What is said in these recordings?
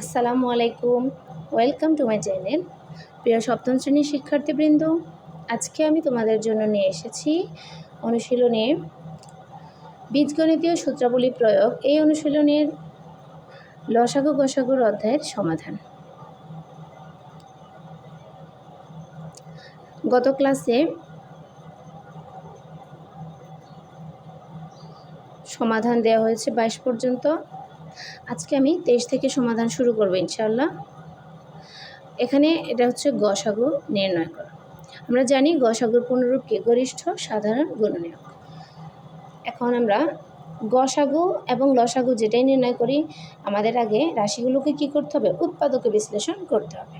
আসসালামু আলাইকুম। Welcome to my channel প্রিয় সপ্তম শ্রেণির শিক্ষার্থীবৃন্দ, আজকে আমি তোমাদের জন্য নিয়ে এসেছি অনুশীলনে বীজগণিতীয় সূত্রাবলী প্রয়োগ। এই অনুশীলনের লসাগু গসাগুর অধ্যায়ের সমাধান। গত ক্লাসে সমাধান দেওয়া হয়েছে বাইশ পর্যন্ত। আজকে আমি তেইশ থেকে সমাধান শুরু করব ইনশাল্লাহ এখানে এটা হচ্ছে গসাগু নির্ণয় করা। আমরা জানি গসাগুর পুনরূপ কি গরিষ্ঠ? সাধারণ গুণনীয়ক। এখন আমরা গসাগু এবং লসাগু যেটাই নির্ণয় করি, আমাদের আগে রাশিগুলোকে কি করতে হবে? উৎপাদকে বিশ্লেষণ করতে হবে।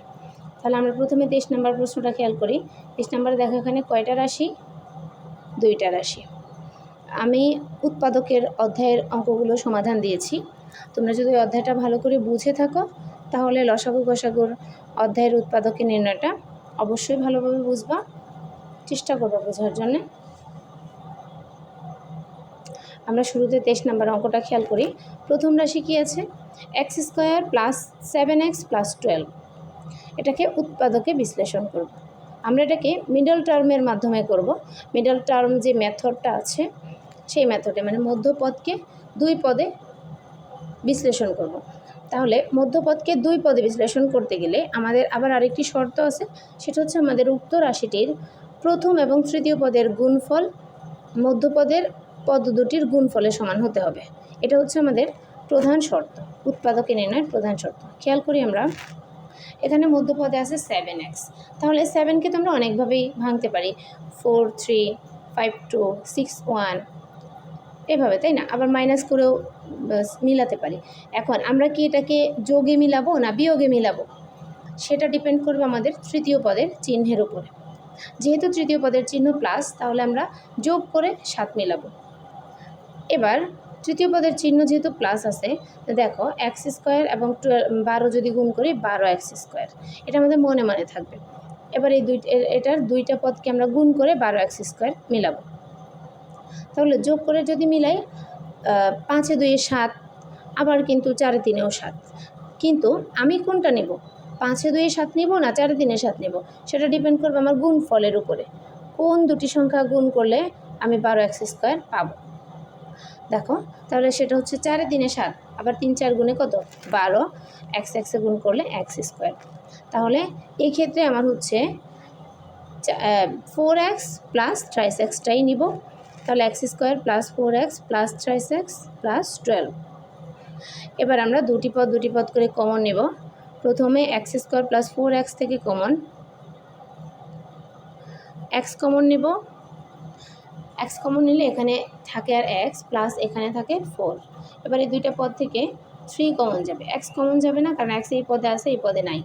তাহলে আমরা প্রথমে তেইশ নম্বর প্রশ্নটা খেয়াল করি। তেইশ নম্বরে দেখো এখানে কয়টা রাশি? দুইটা রাশি। আমি উৎপাদকের অধ্যায়ের অঙ্কগুলো সমাধান দিয়েছি। তোমরা যদি অধ্যায়টা ভালো করে বুঝে থাকো, তাহলে লসাগু গসাগুর অধ্যায়ের উৎপাদকের নির্ণয়টা অবশ্যই ভালোভাবে বুঝবা। চেষ্টা করবা বোঝার জন্যে। আমরা শুরুতে তেইশ নাম্বার অঙ্কটা খেয়াল করি। প্রথম রাশি কি আছে? X square plus seven x plus twelve. এটাকে উৎপাদকে বিশ্লেষণ করব। আমরা এটাকে মিডল টার্মের মাধ্যমে করব। মিডল টার্ম যে মেথডটা আছে, সেই মেথডে মানে মধ্যপদকে দুই পদে বিশ্লেষণ করব। তাহলে মধ্যপদকে দুই পদে বিশ্লেষণ করতে গেলে আমাদের আবার আরেকটি শর্ত আছে, সেটা হচ্ছে আমাদের উক্ত রাশিটির প্রথম এবং তৃতীয় পদের গুণফল মধ্যপদের পদ দুটির গুণফলের সমান হতে হবে। এটা হচ্ছে আমাদের প্রধান শর্ত, উৎপাদকে নির্ণয়ের প্রধান শর্ত। খেয়াল করি আমরা, এখানে মধ্যপদে আছে সেভেন এক্স তাহলে সেভেনকে তো আমরা অনেকভাবেই ভাঙতে পারি। Four three five two six one এভাবে, তাই না? আবার মাইনাস করেও মিলাতে পারি। এখন আমরা কি এটাকে যোগে মিলাবো না বিয়োগে মিলাবো? সেটা ডিপেন্ড করবে আমাদের তৃতীয় পদের চিহ্নের উপরে। যেহেতু তৃতীয় পদের চিহ্ন প্লাস তাহলে আমরা যোগ করে সাত মিলাবো। এবার, তৃতীয় পদের চিহ্ন যেহেতু প্লাস আছে দেখো এক্স স্কোয়ার এবং বারো যদি গুণ করি, বারো এক্স স্কোয়ার এটা আমাদের মনে মনে থাকবে। এবার এই দুই এটার দুইটা পদকে আমরা গুণ করে বারো এক্স স্কোয়ার মিলাবো। তাহলে যোগ করে যদি মিলাই পাঁচে দুইয়ে সাত, আবার কিন্তু চারে তিনেও সাত। কিন্তু আমি কোনটা নেব? পাঁচে দুইয়ে সাত নেব না চারে তিনে সাত নেব? সেটা ডিপেন্ড করবে আমার গুণ ফলের উপরে। কোন দুটি সংখ্যা গুণ করলে আমি বারো এক্স স্কোয়ার পাবো? দেখো, তাহলে সেটা হচ্ছে চারে দিনে সাত, আবার তিন চার গুণে কত? বারো। এক্স এক্সে গুণ করলে এক্স স্কোয়ার। তাহলে এই ক্ষেত্রে আমার হচ্ছে ফোর এক্স প্লাস ট্রাইস এক্সটাই নিব। তাহলে x square plus four x plus thrice x plus twelve. এবার আমরা দুটি পদ দুটি পদ করে কমন নেব। প্রথমে x square plus four x থেকে কমন। এক্স কমন নেব। এক্স কমন নিলে এখানে থাকে আর এক্স প্লাস এখানে থাকে ফোর। এবার এই দুইটা পদ থেকে থ্রি কমন যাবে। এক্স কমন যাবে না, কারণ এক্স এই পদে আছে, এই পদে নাই।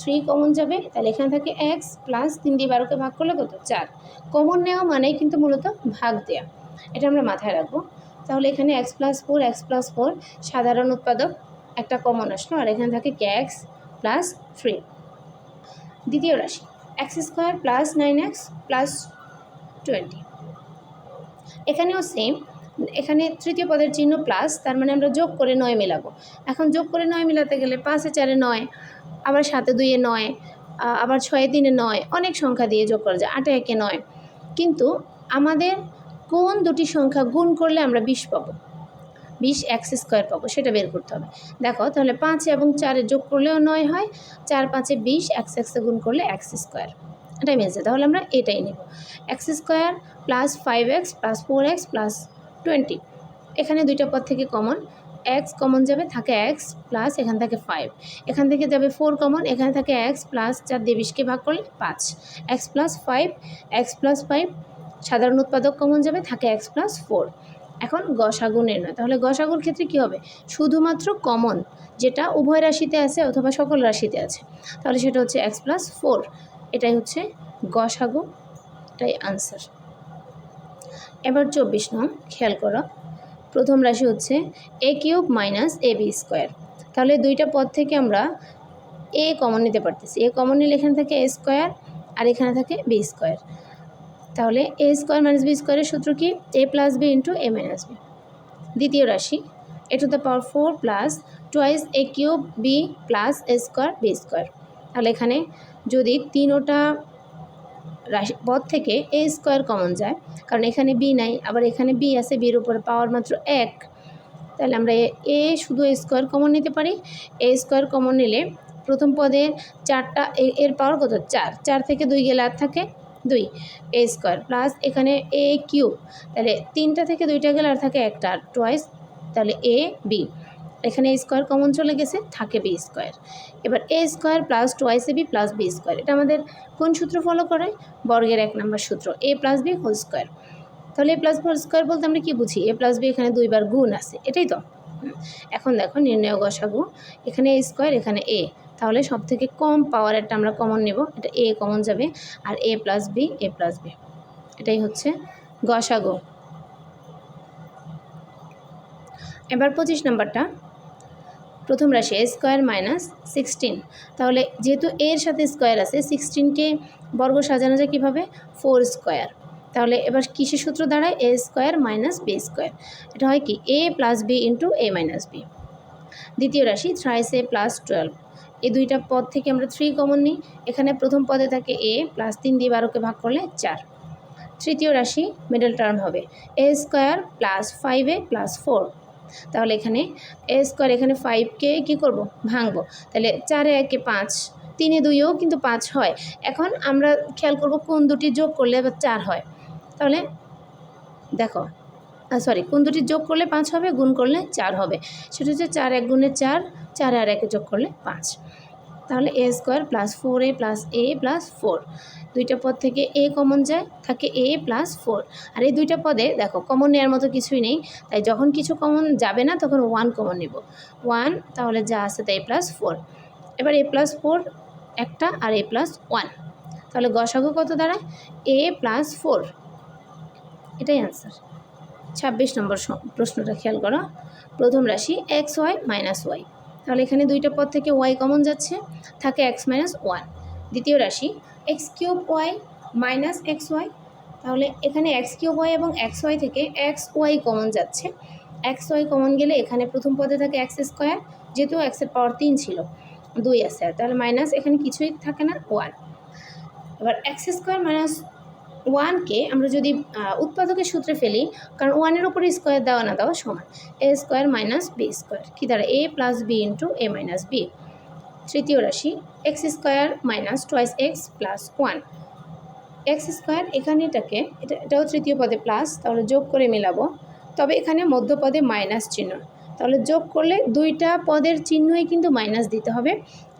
থ্রি কমন যাবে, তাহলে এখানে থাকে এক্স প্লাস তিন দিয়ে বারোকে ভাগ করলে কত? চার। কমন নেওয়া মানেই কিন্তু মূলত ভাগ দেয়া। এটা আমরা মাথায় রাখব। তাহলে এখানে x plus four x plus four সাধারণ উৎপাদক একটা কমন আসলো। আর এখানে থাকে কে এক্স প্লাস থ্রি দ্বিতীয় রাশি x square plus nine x plus twenty এখানেও সেম এখানে তৃতীয় পদের চিহ্ন প্লাস তার মানে আমরা যোগ করে নয় মেলাবো। এখন যোগ করে নয় মেলাতে গেলে পাঁচে চারে নয়। আবার সাতে দুইয়ে নয় আবার ছয়ে তিনে নয়, অনেক সংখ্যা দিয়ে যোগ করা যায়, আটে একে নয়। কিন্তু আমাদের কোন দুটি সংখ্যা গুণ করলে আমরা বিশ পাবো? বিশ এক্স স্কোয়ার পাবো, সেটা বের করতে হবে। দেখো, তাহলে পাঁচ এবং চারে যোগ করলেও নয় হয়, চার পাঁচে বিশ, এক্স এক্সে গুণ করলে এক্স স্কোয়ার। এটাই মিলছে তাহলে আমরা এটাই নেব। X square plus five x plus four x plus twenty, এখানে দুইটা পদ থেকে কমন এক্স কমন যাবে, থাকে এক্স প্লাস এখান থেকে ফাইভ এখান থেকে যাবে ফোর কমন এখানে থাকে এক্স প্লাস চার দিয়ে ভাগ করলে পাঁচ। X plus five x plus five সাধারণ উৎপাদক কমন যাবে, থাকে এক্স প্লাস ফোর এখন গসাগু নির্ণয়। তাহলে গসাগুর ক্ষেত্রে কি হবে? শুধুমাত্র কমন যেটা উভয় রাশিতে আছে অথবা সকল রাশিতে আছে। তাহলে সেটা হচ্ছে এক্স প্লাস ফোর এটাই হচ্ছে গসাগু এটাই আনসার এবার চব্বিশ নং, খেয়াল করো। প্রথম রাশি হচ্ছে a cube minus a b square. তাহলে দুইটা পদ থেকে আমরা এ কমন নিতে পারতেছি। এ কমন নিলে এখানে থাকে এ স্কোয়ার আর এখানে থাকে বি স্কোয়ার। তাহলে এ স্কোয়ার মাইনাস বি স্কোয়ারের সূত্র কি? A plus b into a minus b দ্বিতীয় রাশি a to the power four plus twice a cube b plus a square b square তাহলে এখানে যদি তিনোটা রাশি, পদ থেকে এ স্কোয়ার কমন যায়। কারণ এখানে বি নাই, আবার এখানে বি আছে বির উপরে পাওয়ার মাত্র এক। তাহলে আমরা এ শুধু এ স্কোয়ার কমন নিতে পারি। এ স্কোয়ার কমন নিলে প্রথম পদে চারটা এর পাওয়ার কত? চার। চার থেকে দুই গেলে আর থাকে দুই। এ স্কোয়ার প্লাস এখানে এ কিউব তাহলে তিনটা থেকে দুইটা গেলে আর থাকে একটা টোয়াইস তাহলে এ বি এখানে স্কোয়ার কমন চলে গেছে, থাকে বি স্কোয়ার এবার a square plus twice a b plus b square এটা আমাদের কোন সূত্র ফলো করে? বর্গের এক নম্বর সূত্র a plus b whole square তাহলে এ প্লাস হোল স্কোয়ার বলতে আমরা কি বুঝি? এ প্লাস বি এখানে দুইবার গুণ আছে, এটাই তো। এখন দেখো নির্ণয় গসাগু, এখানে এ স্কোয়ার এখানে এ তাহলে সব থেকে কম পাওয়ারেরটা আমরা কমন নেব, এটা এ কমন যাবে, আর a plus b a plus b এটাই হচ্ছে গসাগু। এবার পঁচিশ নাম্বারটা প্রথম রাশি এ স্কোয়ার মাইনাস সিক্সটিন তাহলে যেহেতু এর সাথে স্কোয়ার আছে সিক্সটিনকে বর্গ সাজানো যায় কীভাবে? ফোর স্কোয়ার তাহলে এবার কিসের সূত্র দাঁড়ায়? A square minus b square এটা হয় কি? A plus b into a minus b দ্বিতীয় রাশি থ্রাইস এ প্লাস টুয়েলভ এই দুইটা পদ থেকে আমরা থ্রি কমন নিই। এখানে প্রথম পদে থাকে এ প্লাস তিন দিয়ে বারোকে ভাগ করলে চার। তৃতীয় রাশি মিডল টার্ম হবে। A square plus five a plus four তাহলে এখানে এ স্কোয়ার এখানে ফাইভকে কী করব? ভাঙবো। তাহলে চারে একে পাঁচ, তিনে দুইও কিন্তু পাঁচ হয়। এখন আমরা খেয়াল করব কোন দুটি যোগ করলে চার হয়। তাহলে দেখো সরি কোন দুটি যোগ করলে পাঁচ হবে, গুণ করলে চার হবে। সেটা হচ্ছে চার এক গুণে চার চার আর একে যোগ করলে পাঁচ। তাহলে a square plus four a plus a plus four দুইটা পদ থেকে এ কমন যায়, থাকে এ প্লাস ফোর আর এই দুইটা পদে দেখো কমন নেওয়ার মতো কিছুই নেই। তাই যখন কিছু কমন যাবে না, তখন ওয়ান কমন নেব। ওয়ান তাহলে যা আছে তাই প্লাস ফোর এবার এ প্লাস ফোর একটা আর এ প্লাস ওয়ান তাহলে গসাগু কত দাঁড়ায়? এ প্লাস ফোর এটাই অ্যান্সার ছাব্বিশ নম্বর প্রশ্নটা খেয়াল করো। প্রথম রাশি এক্স ওয়াই মাইনাস ওয়াই তাহলে এখানে দুইটা পদ থেকে ওয়াই কমন যাচ্ছে, থাকে এক্স মাইনাস ওয়ান দ্বিতীয় রাশি x cube y minus x y তাহলে এখানে এক্স কিউব ওয়াই এবং এক্স ওয়াই থেকে এক্স ওয়াই কমন যাচ্ছে। এক্স ওয়াই কমন গেলে এখানে প্রথম পদে থাকে এক্স স্কোয়ার যেহেতু এক্সের পাওয়ার তিন ছিল, দুই আছে। তাহলে মাইনাস এখানে কিছুই থাকে না ওয়ান এবার এক্স স্কোয়ার মাইনাস ওয়ানকে আমরা যদি উৎপাদকের সূত্রে ফেলি, কারণ ওয়ানের উপরে স্কোয়ার দেওয়া না দেওয়া সমান। A square minus b square কী দ্বারা? A plus b into a minus b তৃতীয় রাশি x square minus twice x plus one x square এখানে এটাকে, এটা, এটাও তৃতীয় পদে প্লাস তাহলে যোগ করে মেলাবো। তবে এখানে মধ্যপদে মাইনাস চিহ্ন। তাহলে যোগ করলে দুইটা পদের চিহ্নই কিন্তু মাইনাস দিতে হবে।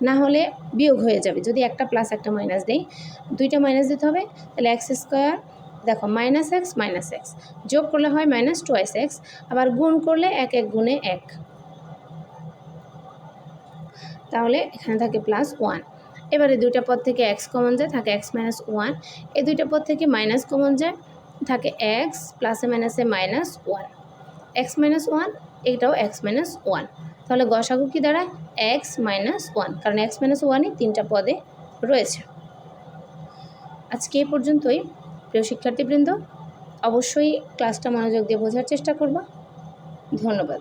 না হলে বিয়োগ হয়ে যাবে। যদি একটা প্লাস একটা মাইনাস দেই, দুইটা মাইনাস দিতে হবে, তাহলে এক্স স্কোয়ার দেখো মাইনাস এক্স মাইনাস এক্স যোগ করলে হয় মাইনাস টোয়াইস এক্স আবার গুণ করলে এক এক গুণে এক। তাহলে এখানে থাকে প্লাস ওয়ান এবারে দুইটা পদ থেকে এক্স কমন যায়, থাকে এক্স মাইনাস ওয়ান এই দুইটা পদ থেকে মাইনাস কমন যায়, থাকে এক্স প্লাসে মাইনাসে minus one x minus one এটাও এক্স মাইনাস ওয়ান তাহলে গসাগু কি দাঁড়ায়? এক্স মাইনাস ওয়ান কারণ এক্স মাইনাস ওয়ানই তিনটা পদে রয়েছে। আজকে এ পর্যন্তই। প্রিয় শিক্ষার্থীবৃন্দ, অবশ্যই ক্লাসটা মনোযোগ দিয়ে বোঝার চেষ্টা করবা। ধন্যবাদ।